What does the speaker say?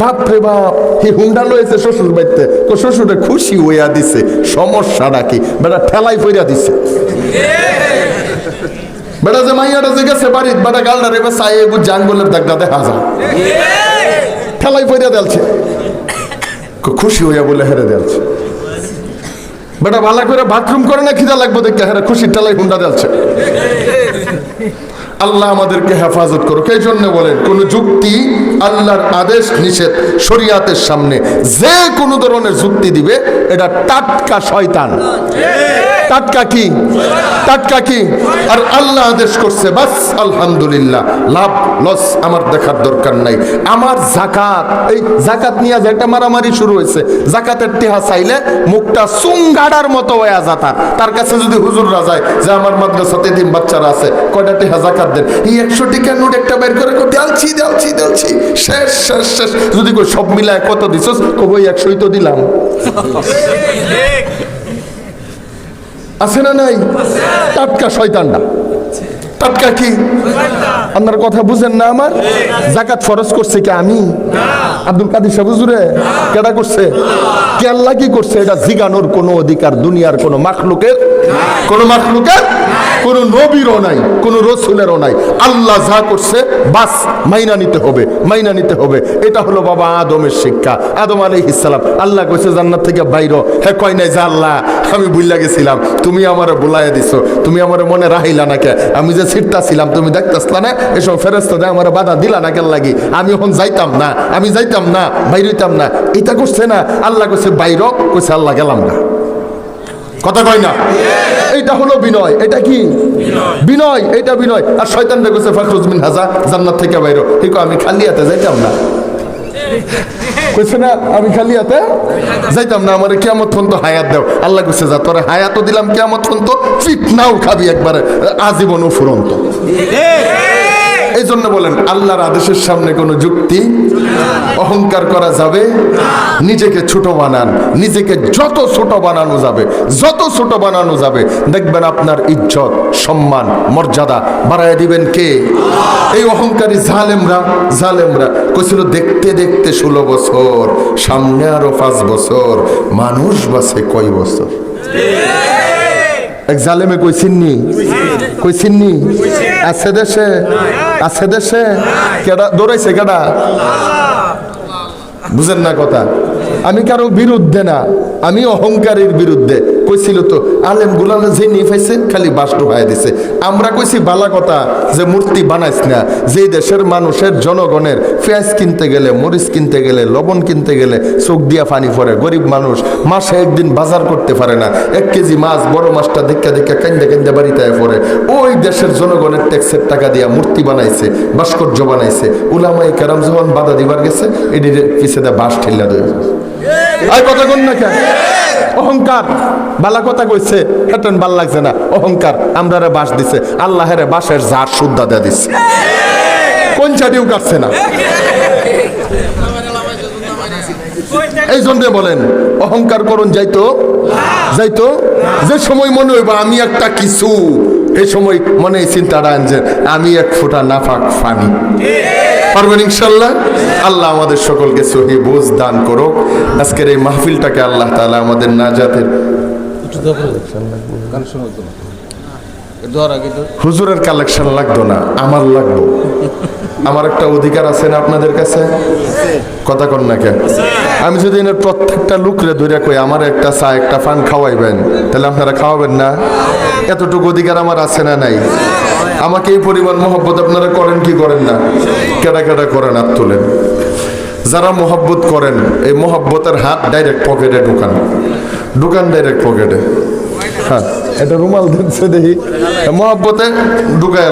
বাপরে বাপ। হি হুন্ডা লয়েছে শ্বশুর বাড়িতে। তো শ্বশুরে খুশি হইয়া দিছে। সমস্যাটা কি বেটা ঠেলাই ফইরা দিছে। বেটা যে মাইয়াটা যে গেছে বাড়িত বেটা গালটা রেবে চাই এগু জাঙ্গলের দাগটা দেখা যায়। ঠেলাই ফইরা দেলছে। খুশি হইয়া বলে হেরে দেলছে। বেটা ভালো করে বাথরুম করে না খিদা লাগবে দেখতে হেরে খুশি ঠেলাই হুন্ডা দেলছে। আল্লাহ আমাদেরকে হেফাজত করুক। এই জন্য বলেন, কোন যুক্তি আল্লাহর আদেশ নিষেধ শরিয়াতের সামনে, যে কোনো ধরনের যুক্তি দিবে, এটা টাটকা শয়তান। টাটকা কি? টাটকা কি? আর আল্লাহ আদেশ করছে বাস আলহামদুলিল্লাহ। লাভ লস আমার দেখার দরকার নাই। আমার জাকাত এই জাকাত নিয়ে যে একটা মারামারি শুরু হয়েছে। জাকাতের টেহা চাইলে মুখটা চুঙ্গাড়ার মতো হয়ে যাতার তার। কাছে যদি হুজুররা যায় যে আমার মাদ্রাসাতে দিন বাচ্চারা আছে কয়টা টেহা জাকাত দেন? এই একশো টিকা নোট একটা বের করে দেলছি দেলছি দেলছি। শেষ শেষ শেষ। যদি কই সব মিলায় কত দিছস? কবই একশোই তো দিলাম। আছে না নাই? টাটকা শয়তানটা টাটকা কি? আপনার কথা বুঝেন না আমার? জাকাত ফরজ করছে কি আমি? আব্দুল কাদির সাহেব, হুজুরে, কেডা করছে? কে কি করছে? এটা জিগানোর কোনো অধিকার, দুনিয়ার কোনো মাখলুকের কোনো মাখলুকের কোনো নবীরও নাই, কোনো রসুলেরও নাই। আল্লাহ যা করছে, বাস মাইনা নিতে হবে, মাইনা নিতে হবে। এটা হলো বাবা আদমের শিক্ষা। আদম আলাইহিস সালাম, আল্লাহ কইছে, জান্নাত থেকে বাইর হে। কয় নাই যে আল্লাহ, আমি বুইলা গেছিলাম, তুমি আমার বুলাইয়া দিছো, তুমি আমার মনে রাহিলা না কে? আমি যে ছিলাম তুমি দেখতেছলা না এসব ফেরেস্তা দেয় আমার বাধা দিলা না কেন লাগি? আমি এখন যাইতাম না, আমি যাইতাম না, বাইর হইতাম না। এটা করছে না, আল্লাহ কইছে, বাইর কইছে, আল্লাহ গেলাম না। কথা কয় না? এইটা হলো বিনয়, এটা কি? বিনয় এটা বিনয়। আর শয়তান কইছে ফাখরুজমিন হাজা জান্নাত থেকে বাইর। ঠিক আমি খালি হাতে যাইতাম না? না, আমি খালি হাতে যাইতাম না, আমার কেমত ফোন তো হায়াত দাও। আল্লাহ কইছে, যা, তোরে হায়াতও দিলাম কেমত ফোন তো ফিটনাও খাবি একবারে আজীবন ফুরন্ত। এই জন্য বলেন, আল্লাহর আদেশের সামনে কোনো যুক্তি অহংকার করা যাবে নিজেকে ছোট বানান, নিজেকে যত ছোট বানানো যাবে, যত ছোট বানানো যাবে, দেখবেন আপনার ইজ্জত, সম্মান, মর্যাদা বাড়ায় দিবেন কে? এই অহংকারী জালেমরা জালেমরা কছিল দেখতে দেখতে ষোলো বছর, সামনে আরও পাঁচ বছর, মানুষ বাসে কয় বছর? এক জালেমে কই চিননি কই চিননি আছে দেশে? আছে দেশে? কেডা দৌড়াইছে কেডা? বুঝেন না কথা। আমি কারও বিরুদ্ধে না, আমি অহংকারীর বিরুদ্ধে। কইছিল তো, আলেম গুলালে যে নিয়ে পাইছে খালি বাস ঢুকাই দিছে। আমরা কইছি, বালা কথা, যে মূর্তি বানাইস না যে দেশের মানুষের জনগণের পেঁয়াজ কিনতে গেলে, মরিচ কিনতে গেলে, লবণ কিনতে গেলে চোখ দিয়া পানি পড়ে, গরিব মানুষ মাসে একদিন বাজার করতে পারে না, এক কেজি মাছ, বড় মাছটা দেখা দেখা কান্দা কান্দা বাড়িতে পড়ে। ওই দেশের জনগণের ট্যাক্সের টাকা দিয়া মূর্তি বানাইছে, ভাস্কর্য বানাইছে। উলামাই কারাম যখন বাধা দিবার গেছে এটির পিছে দেয় বাস ঠেল্লা দেয়। না কেন অহংকার। বালা কথা কইছে, হেটেন ভালো লাগছে না। অহংকার আমরা রে বাস দিছে। আল্লাহের বাসের জার শুদ্ধা দেয়া দিছে। কোন চাটিও কাটছে না? এই জন্য বলেন, অহংকার করুন, যাইতো? যাইতো? যে সময় মনে হইবা, আমি একটা কিছু। এই সময় মনে এই চিন্তাটা আনছেন আমি এক ফোঁটা নাফাক ফানি। পারবেন ইনশাল্লাহ? আল্লাহ আমাদের সকলকে সহি বোঝ দান করুক। আজকের এই মাহফিলটাকে আল্লাহ তাআলা আমাদের নাজাতের হুজুরের কালেকশন লাগতো না আমার লাগবো। আমার একটা অধিকার আছে না আপনাদের কাছে? কথা কন না কেন? আমি যদি এনের প্রত্যেকটা লুকরে ধরে কই, আমার একটা চা, একটা পান খাওয়াইবেন, তাহলে আপনারা খাওয়াবেন না? এতটুকু অধিকার আমার আছে না নাই? আমাকে এই পরিমাণ মহব্বত আপনারা করেন কি করেন না? কেডা কেডা করেন আর তোলেন। যারা মহব্বত করেন, এই মহব্বতের হাত ডাইরেক্ট পকেটে ঢুকান। ঢুকান ডাইরেক্ট পকেটে হ্যাঁ এটা রুমাল দিচ্ছে দেখি। মহব্বতে ঢুকাই